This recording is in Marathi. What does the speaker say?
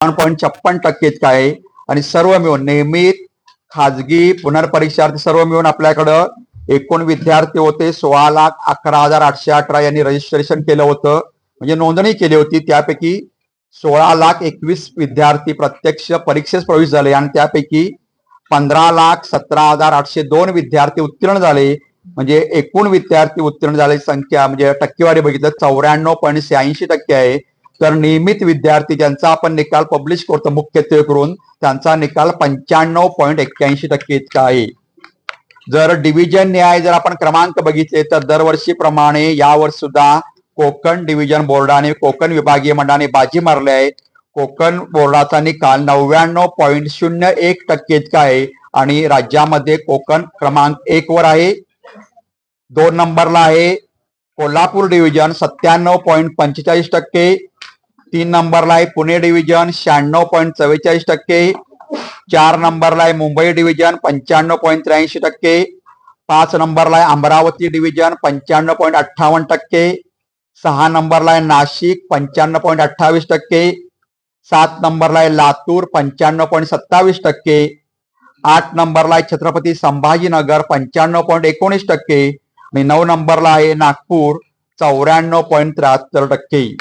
पॉईंट छप्पन टक्के इतका आहे. आणि सर्व मिळून नियमित खाजगी पुनर्परीक्षार्थी सर्व मिळून आपल्याकडं एकूण विद्यार्थी होते सोळा लाख अकरा हजार आठशे अठरा यांनी रजिस्ट्रेशन केलं होतं. म्हणजे नोंदणी केली होती. त्यापैकी सोळा लाख एकवीस विद्यार्थी प्रत्यक्ष परीक्षेस प्रवेश झाले आणि त्यापैकी पंधरा लाख सतरा हजार आठशे दोन विद्यार्थी उत्तीर्ण झाले. म्हणजे एकूण विद्यार्थी उत्तीर्ण झाले. संख्या म्हणजे टक्केवारी बघितलं चौऱ्याण्णव पॉईंट शहाऐंशी टक्के आहे. तर नियमित विद्यार्थी ज्यांचा आपण निकाल पब्लिश करतो मुख्यत्वे करून त्यांचा निकाल पंच्याण्णव पॉईंट एक्क्याऐंशी टक्के इतका आहे. जर डिव्हिजन न्याय जर आपण क्रमांक बघितले तर दरवर्षीप्रमाणे यावर सुद्धा कोकण डिव्हिजन बोर्डाने कोकण विभागीय मंडळाने बाजी मारली आहे. कोकण बोर्डाचा निकाल नव्याण्णव पॉईंट शून्य एक टक्के इतका आहे आणि राज्यामध्ये कोकण क्रमांक एक वर आहे. दोन नंबरला आहे कोल्हापूर डिव्हिजन सत्त्याण्णव पॉईंट पंचेचाळीस टक्के. तीन नंबरला आहे पुणे डिव्हिजन शहाण्णव पॉईंट चव्वेचाळीस टक्के. चार नंबरला आहे मुंबई डिव्हिजन पंच्याण्णव पॉईंट त्र्याऐंशी टक्के. पाच नंबरला आहे अमरावती डिव्हिजन पंच्याण्णव पॉईंट अठ्ठावन्न टक्के. सहा नंबरला आहे नाशिक पंच्याण्णव पॉईंट अठ्ठावीस टक्के. सात नंबरला आहे लातूर पंच्याण्णव पॉईंट सत्तावीस टक्के. आठ नंबरला आहे छत्रपती संभाजीनगर पंच्याण्णव पॉईंट एकोणीस टक्के. आणि नऊ नंबरला आहे नागपूर चौऱ्याण्णव पॉईंट त्र्याहत्तर टक्के.